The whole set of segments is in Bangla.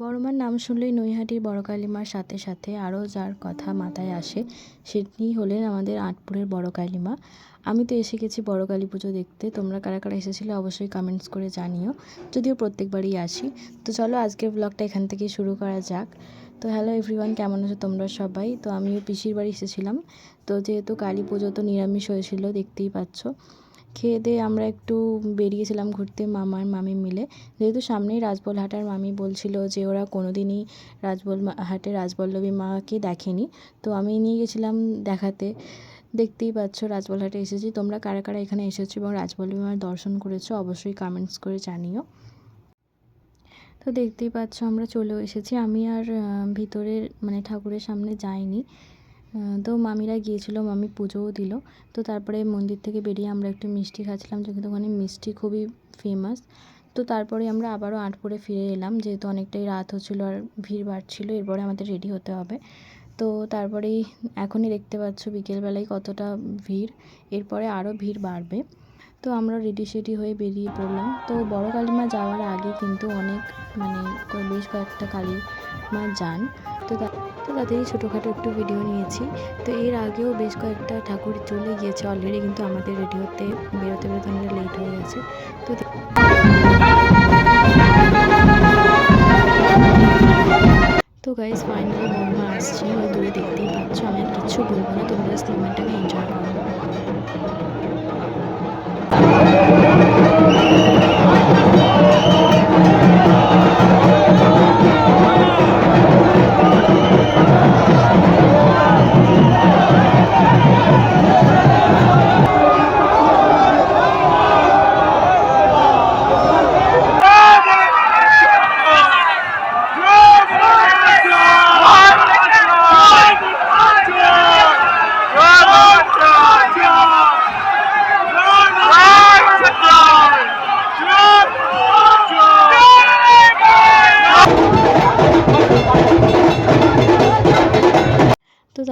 বড়মার নাম শুনলেই নৈহাটির বড় কালীমার সাথে সাথে আরও যার কথা মাথায় আসে সেটি হলেন আমাদের আটপুরের বড় কালীমা আমি তো এসে গেছি বড় কালী পুজো দেখতে। তোমরা কারা কারা এসেছিলে অবশ্যই কমেন্টস করে জানিও। যদিও প্রত্যেকবারই আসি। তো চলো আজকের ব্লগটা এখান থেকেই শুরু করা যাক। তো হ্যালো এভরিওয়ান কেমন আছো তোমরা সবাই? তো আমিও পিসির বাড়ি এসেছিলাম। তো যেহেতু কালী পুজো তো নিরামিষ হয়েছিল, দেখতেই পাচ্ছ। খেয়ে দিয়ে আমরা একটু বেরিয়েছিলাম ঘুরতে মামার মামি মিলে। যেহেতু সামনেই রাজবল হাটার মামি বলছিল যে ওরা কোনো দিনই রাজবল, হাটে রাজবল্লভী মাকে দেখেনি। তো আমি নিয়ে গেছিলাম দেখাতে। দেখতেই পাচ্ছ রাজবলহাটে এসেছি। তোমরা কারা কারা এখানে এসেছ এবং রাজবল্লভী মার দর্শন করেছ, অবশ্যই কমেন্টস করে জানিও। তো দেখতেই পাচ্ছ আমরা চলেও এসেছি। আমি আর ভিতরের মানে ঠাকুরের সামনে যাইনি। তো মামিরা গিয়েছিল, মামি পুজোও দিল। তো তারপরে মন্দির থেকে বেরিয়ে আমরা একটু মিষ্টি খাচ্ছিলাম, যেহেতু ওখানে মিষ্টি খুবই ফেমাস তো তারপরে আমরা আবারও আটপুরে ফিরে এলাম, যেহেতু অনেকটাই রাত হচ্ছিল আর ভিড় বাড়ছিলো, এরপরে আমাদের রেডি হতে হবে। তো তারপরেই এখনই দেখতে পাচ্ছ বিকেলবেলায় কতটা ভিড়, এরপরে আরও ভিড় বাড়বে। তো আমরা রেডি সেডি হয়ে বেরিয়ে পড়লাম। তো বড় কালীমা যাওয়ার আগে কিন্তু অনেক মানে বেশ কয়েকটা কালী মা যান। তো তো তাদেরই ছোটোখাটো একটু ভিডিও নিয়েছি। তো এর আগেও বেশ কয়েকটা ঠাকুর চলে গিয়েছে অলরেডি কিন্তু আমাদের রেডি হতে, বেরোতে বেরোতে আমাদের লেট হয়ে গেছে। তো তো গাইজ ফাইনালি বর্মা আসছে। ওই দূরে দেখতেই পাচ্ছ, আমি আর কিচ্ছু বলব না। তোমরা জাস্ট এনজয় করো।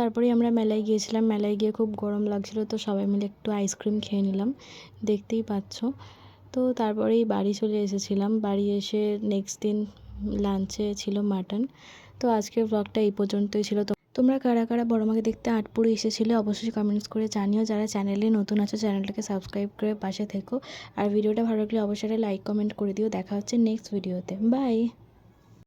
তো তারপরেই আমরা মেলায় গিয়েছিলাম। মেলায় গিয়ে খুব গরম লাগছিল, তো সবাই মিলে একটু আইসক্রিম খেয়ে নিলাম। দেখতেই পাচ্ছ। তো তারপরেই বাড়ি চলে এসেছিলাম। বাড়ি এসে নেক্সট দিন লাঞ্চে ছিল মাটন তো আজকের ব্লগটা এই পর্যন্তই ছিল। তোমরা কারা কারা বড় মাকে দেখতে আটপুরে এসেছিলে, অবশ্যই কমেন্টস করে জানিও। যারা চ্যানেলে নতুন আছো চ্যানেলটাকে সাবস্ক্রাইব করে পাশে থেকো। আর ভিডিওটা ভালো লাগলে অবশ্যই লাইক কমেন্ট করে দিও। দেখা হচ্ছে নেক্সট ভিডিওতে বাই